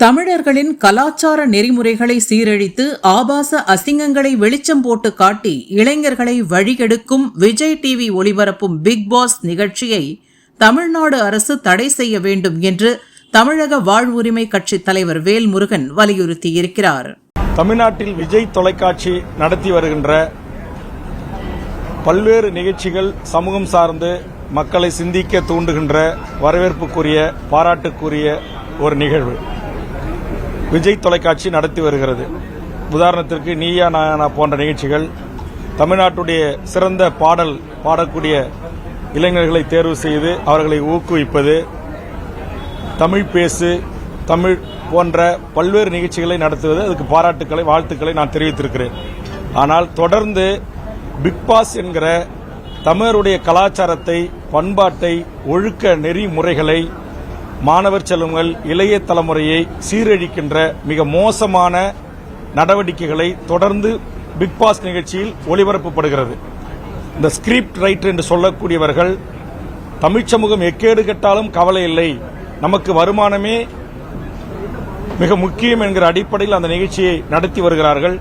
தமிழர்களின் கலாச்சார நெறிமுறைகளை சீரழித்து ஆபாச அசிங்கங்களை வெளிச்சம் போட்டு காட்டி இளைஞர்களை வழிகெடுக்கும் விஜய் டிவி ஒளிபரப்பும் பிக் பாஸ் நிகழ்ச்சியை தமிழ்நாடு அரசு தடை செய்ய வேண்டும் என்று தமிழக வாழ்வுரிமை கட்சித் தலைவர் வேல்முருகன் வலியுறுத்தியிருக்கிறார். தமிழ்நாட்டில் விஜய் தொலைக்காட்சி நடத்தி வருகின்ற பல்வேறு நிகழ்ச்சிகள் சமூகம் சார்ந்து மக்களை சிந்திக்க தூண்டுகின்ற வரவேற்புக்குரிய பாராட்டுக்குரிய ஒரு நிகழ்வு. விஜய் தொலைக்காட்சி நடத்தி வருகிறது. உதாரணத்திற்கு நீயா நானா போன்ற நிகழ்ச்சிகள் தமிழ்நாட்டுடைய சிறந்த பாடல் பாடக்கூடிய இளைஞர்களை தேர்வு செய்து அவர்களை ஊக்குவிப்பது தமிழ் பேசு தமிழ் போன்ற பல்வேறு நிகழ்ச்சிகளை நடத்துவது அதுக்கு பாராட்டுக்களை வாழ்த்துக்களை நான் தெரிவித்திருக்கிறேன். ஆனால் தொடர்ந்து பிக் பாஸ் என்கிற தமிழருடைய கலாச்சாரத்தை பண்பாட்டை ஒழுக்க நெறிமுறைகளை மாணவர் செல்வங்கள் இளைய தலைமுறையை சீரழிக்கின்ற மிக மோசமான நடவடிக்கைகளை தொடர்ந்து பிக் பாஸ் நிகழ்ச்சியில் ஒளிபரப்பப்படுகிறது. இந்த ஸ்கிரிப்ட் ரைட்டர் என்று சொல்லக்கூடியவர்கள் தமிழ் சமூகம் எக்கேடு கெட்டாலும் கவலை இல்லை. நமக்கு வருமானமே மிக முக்கியம் என்கிற அடிப்படையில் அந்த நிகழ்ச்சியை நடத்தி வருகிறார்கள்.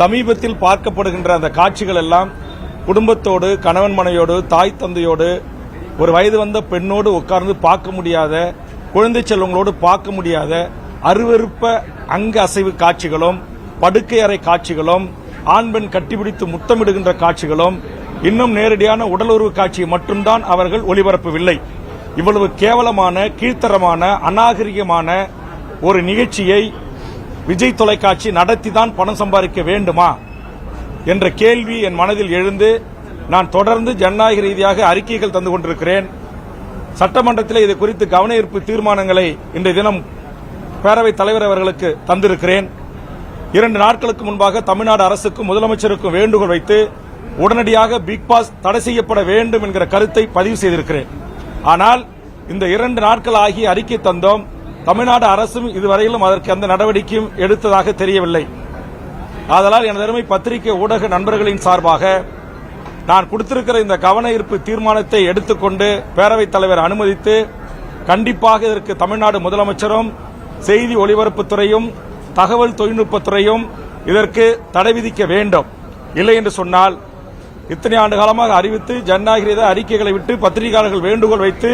சமீபத்தில் பார்க்கப்படுகின்ற அந்த காட்சிகள் எல்லாம் குடும்பத்தோடு கணவன் மனையோடு தாய் தந்தையோடு ஒரு வயது வந்த பெண்ணோடு உட்கார்ந்து பார்க்க முடியாத குழந்தை செல்வங்களோடு பார்க்க முடியாத அருவருப்ப அங்க அசைவு காட்சிகளும் படுக்கை அறை காட்சிகளும் ஆண் பெண் கட்டிப்பிடித்து முத்தமிடுகின்ற காட்சிகளும் இன்னும் நேரடியான உடலுறவு காட்சியை மட்டும்தான் அவர்கள் ஒளிபரப்பவில்லை. இவ்வளவு கேவலமான கீழ்த்தரமான அநாகரிகமான ஒரு நிகழ்ச்சியை விஜய் தொலைக்காட்சி நடத்திதான் பணம் சம்பாதிக்க வேண்டுமா? என்ற கேள்வி என் மனதில் எழுந்து நான் தொடர்ந்து ஜனநாயக ரீதியாக அறிக்கைகள் தந்து கொண்டிருக்கிறேன். சட்டமன்றத்தில் இது குறித்து கவன ஈர்ப்பு தீர்மானங்களை இன்றைய தினம் பேரவைத் தலைவர் அவர்களுக்கு தந்திருக்கிறேன். இரண்டு நாட்களுக்கு முன்பாக தமிழ்நாடு அரசுக்கும் முதலமைச்சருக்கும் வேண்டுகோள் வைத்து உடனடியாக பிக் பாஸ் தடை செய்யப்பட வேண்டும் என்கிற கருத்தை பதிவு செய்திருக்கிறேன். ஆனால் இந்த இரண்டு நாட்கள் ஆகி அறிக்கை தந்தோம். தமிழ்நாடு அரசும் இதுவரையிலும் அதற்கு எந்த நடவடிக்கையும் எடுத்ததாக தெரியவில்லை. ஆதலால் எனது அருமை பத்திரிகை ஊடக நண்பர்களின் சார்பாக நான் கொடுத்திருக்கிற இந்த கவன ஈர்ப்பு தீர்மானத்தை எடுத்துக்கொண்டு பேரவைத் தலைவர் அனுமதித்து கண்டிப்பாக இதற்கு தமிழ்நாடு முதலமைச்சரும் செய்தி ஒலிபரப்புத்துறையும் தகவல் தொழில்நுட்பத்துறையும் இதற்கு தடை விதிக்க வேண்டும். இல்லை என்று சொன்னால் இத்தனை ஆண்டு காலமாக அறிவித்து ஜனநாயக அறிக்கைகளை விட்டு பத்திரிகையாளர்கள் வேண்டுகோள் வைத்து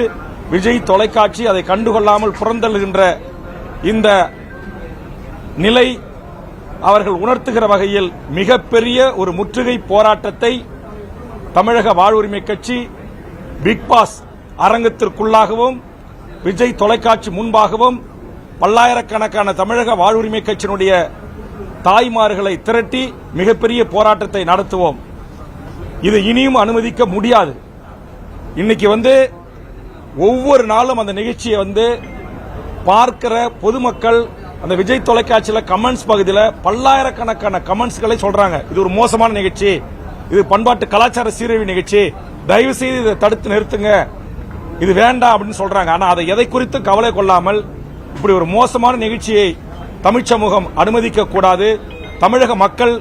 விஜய் தொலைக்காட்சி அதை கண்டுகொள்ளாமல் புறந்தள்ளுகின்ற இந்த நிலை அவர்கள் உணர்த்துகிற வகையில் மிகப்பெரிய ஒரு முற்றுகை போராட்டத்தை தமிழக வாழ்வுரிமை கட்சி பிக் பாஸ் அரங்கத்திற்குள்ளாகவும் விஜய் தொலைக்காட்சி முன்பாகவும் பல்லாயிரக்கணக்கான தமிழக வாழ்வுரிமை கட்சியினுடைய தாய்மார்களை திரட்டி மிகப்பெரிய போராட்டத்தை நடத்துவோம். இது இனியும் அனுமதிக்க முடியாது. இன்னைக்கு வந்து ஒவ்வொரு நாளும் அந்த நிகழ்ச்சியை வந்து பார்க்கிற பொதுமக்கள் அந்த விஜய் தொலைக்காட்சியில் கமெண்ட்ஸ் பகுதியில் பல்லாயிரக்கணக்கான கமெண்ட்ஸ்களை சொல்றாங்க. இது ஒரு மோசமான நிகழ்ச்சி. இது பண்பாட்டு கலாச்சார சீரழிவு நிகழ்ச்சி. தயவு செய்து இதை தடுத்து நிறுத்துங்க. இது வேண்டாம் அப்படின்னு சொல்றாங்க. ஆனா அதை எதை குறித்து கவலை கொள்ளாமல் இப்படி ஒரு மோசமான நிகழ்ச்சியை தமிழ் சமூகம் அனுமதிக்க கூடாது. தமிழக மக்கள்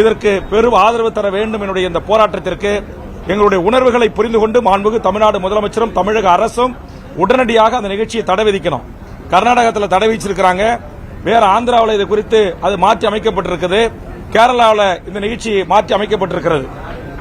இதற்கு பெரும் ஆதரவு தர வேண்டும் என்னுடைய இந்த போராட்டத்திற்கு. எங்களுடைய உணர்வுகளை புரிந்து கொண்டு மாண்புகு தமிழ்நாடு முதலமைச்சரும் தமிழக அரசும் உடனடியாக அந்த நிகழ்ச்சியை தடை விதிக்கணும். கர்நாடகத்தில் தடை விதிச்சிருக்கிறாங்க. வேற ஆந்திராவில் இது குறித்து அது மாற்றி அமைக்கப்பட்டிருக்குது. கேரளாவில் இந்த நிகழ்ச்சி மாற்றி அமைக்கப்பட்டிருக்கிறது.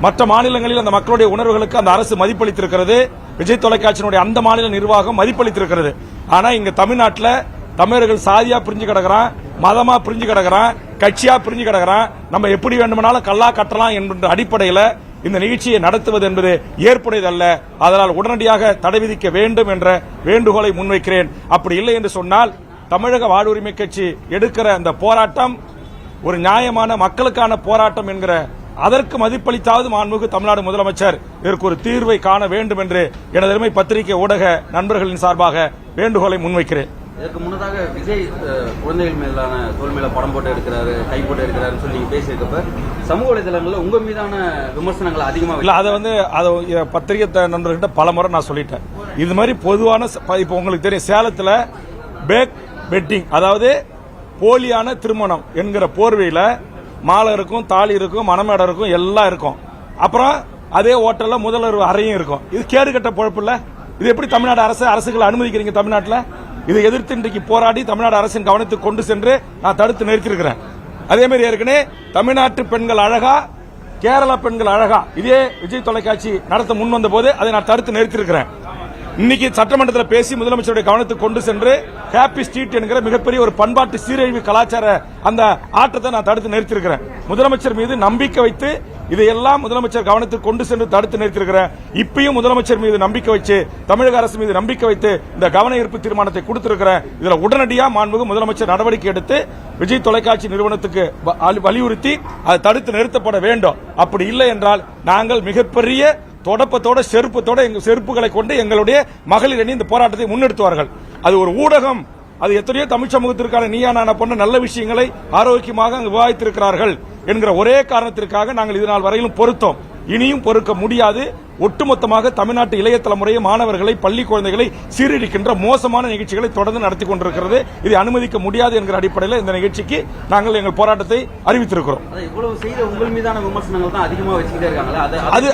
மற்ற மாநிலங்களில் அந்த மக்களுடைய உணர்வுகளுக்கு அந்த அரசு மதிப்பளித்திருக்கிறது. விஜய் தொலைக்காட்சியினுடைய அந்த மாநில நிர்வாகம் மதிப்பளித்திருக்கிறது. ஆனா இங்க தமிழ்நாட்டில் தமிழர்கள் சாதியா பிரிஞ்சு கிடக்கிறான் மதமா பிரிஞ்சு கிடக்கிறான் கட்சியா பிரிஞ்சு கிடக்கிறான். நம்ம எப்படி வேண்டுமானாலும் கல்லா கட்டலாம் என்ற அடிப்படையில் இந்த நிகழ்ச்சியை நடத்துவது என்பது ஏற்புடையதல்ல. அதனால் உடனடியாக தடை விதிக்க வேண்டும் என்ற வேண்டுகோளை முன்வைக்கிறேன். அப்படி இல்லை என்று சொன்னால் தமிழக வாழ்வுரிமை கட்சி எடுக்கிற அந்த போராட்டம் ஒரு நியாயமான மக்களுக்கான போராட்டம் என்கிற அதற்கு மதிப்பளித்தாவது மாண்புமிகு தமிழ்நாடு முதலமைச்சர். இதற்கு ஒரு தீர்வை காண வேண்டும் என்று எனது அருமை பத்திரிகை ஊடக நண்பர்களின் சார்பாக வேண்டுகோளை முன்வைக்கிறேன். இதற்கு முன்னதாக விஜய் குழந்தைகள் மேலான தோல் மேல படம் போட்டு எடுக்கிறாரு கை போட்டு எடுக்கிறாருன்னு சொல்லி பேசியிருக்கப்ப சமூக வலைதளங்கள்ல உங்க மீதான விமர்சனங்கள் அதிகமா இல்ல அதை வந்து அதை பத்திரிகை நண்பர்கிட்ட பல முறை நான் சொல்லிட்டேன். இது மாதிரி பொதுவான இப்போ உங்களுக்கு தெரியும் சேலத்துல பேக் வெட்டிங் அதாவது போலியான திருமணம் என்கிற போர்வையில் மாலை இருக்கும் தாலி இருக்கும் மணமேடம் இருக்கும் எல்லாம் இருக்கும். அப்புறம் அதே ஓட்டலில் முதல்வர் அறையும் இருக்கும். இது கேடு கட்ட பொழப்பு இல்லை? இது எப்படி தமிழ்நாடு அரசு அரசுகளை அனுமதிக்கிறீங்க தமிழ்நாட்டில்? இதை எதிர்த்து இன்றைக்கு போராடி தமிழ்நாடு அரசின் கவனத்துக்கு கொண்டு சென்று நான் தடுத்து நிறுத்தியிருக்கிறேன். அதே மாதிரி ஏற்கனவே தமிழ்நாட்டு பெண்கள் அழகா கேரள பெண்கள் அழகா இதே விஜய் தொலைக்காட்சி நடத்த முன் வந்த போது அதை நான் தடுத்து நிறுத்தியிருக்கிறேன். இன்னைக்கு சட்டமன்றத்தில் பேசி முதலமைச்சருடைய கவனத்துக்கு கொண்டு சென்று ஹாப்பி ஸ்ட்ரீட் என்கிற மிகப்பெரிய ஒரு பண்பாட்டு சீரழிவு கலாச்சார அந்த ஆட்டத்தை நான் தடுத்து நிறுத்திருக்கிறேன் முதலமைச்சர் மீது நம்பிக்கை வைத்து இதையெல்லாம் முதலமைச்சர் கவனத்துக்கு கொண்டு சென்று தடுத்து நிறுத்திருக்கிறேன் இப்பயும் முதலமைச்சர் மீது நம்பிக்கை வச்சு தமிழக அரசு மீது நம்பிக்கை வைத்து இந்த கவன ஈர்ப்பு தீர்மானத்தை கொடுத்திருக்கிறேன் இதுல உடனடியாக மாண்புமிகு முதலமைச்சர் நடவடிக்கை எடுத்து விஜய் தொலைக்காட்சி நிறுவனத்துக்கு வலியுறுத்தி அதை தடுத்து நிறுத்தப்பட வேண்டும். அப்படி இல்லை என்றால் நாங்கள் மிகப்பெரிய தொடப்பத்தோட செருப்பத்தோட எங்க செருப்புகளை கொண்டு எங்களுடைய மகளிர் அணி இந்த போராட்டத்தை முன்னெடுத்துவார்கள். அது ஒரு ஊடகம். அது எத்தனையோ தமிழ் சமூகத்திற்கான நீயா நானா போன்ற நல்ல விஷயங்களை ஆரோக்கியமாக விவாதித்திருக்கிறார்கள் என்கிற ஒரே காரணத்திற்காக நாங்கள் இது நாள் வரையிலும் பொருத்தோம் இனியும் பொறுக்க முடியாது. ஒட்டுமொத்தமாக தமிழ்நாட்டு இளைய தலைமுறையை மாணவர்களை பள்ளி குழந்தைகளை சீரழிக்கின்ற மோசமான நிகழ்ச்சிகளை தொடர்ந்து நடத்தி கொண்டிருக்கிறது. இதை அனுமதிக்க முடியாது என்கிற அடிப்படையில் இந்த நிகழ்ச்சிக்கு நாங்கள் எங்கள் போராட்டத்தை அறிவித்திருக்கிறோம். அதை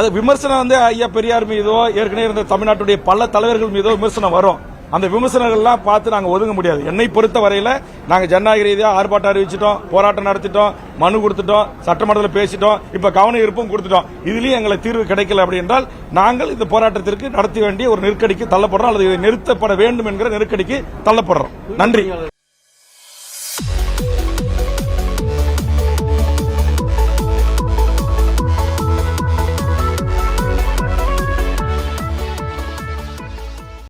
அது விமர்சனம் வந்து ஐயா பெரியார் மீதோ ஏற்கனவே இருந்த தமிழ்நாட்டுடைய பல தலைவர்கள் மீதோ விமர்சனம் வரும். அந்த விமர்சனங்கள்லாம் பார்த்து நாங்கள் ஒதுங்க முடியாது. என்னை பொறுத்த வரையில் நாங்கள் ஜனநாயக ரீதியாக ஆர்ப்பாட்டம் அறிவிச்சிட்டோம் போராட்டம் நடத்திட்டோம் மனு கொடுத்துட்டோம் சட்டமன்றத்தில் பேசிட்டோம் இப்போ கவன இருப்பும் கொடுத்துட்டோம். இதுலேயும் எங்களுக்கு தீர்வு கிடைக்கல அப்படி என்றால் நாங்கள் இந்த போராட்டத்திற்கு நடத்த வேண்டிய ஒரு நெருக்கடிக்கு தள்ளப்படுறோம் அல்லது இதை நிறுத்தப்பட வேண்டும் என்கிற நெருக்கடிக்கு தள்ளப்படுறோம். நன்றி.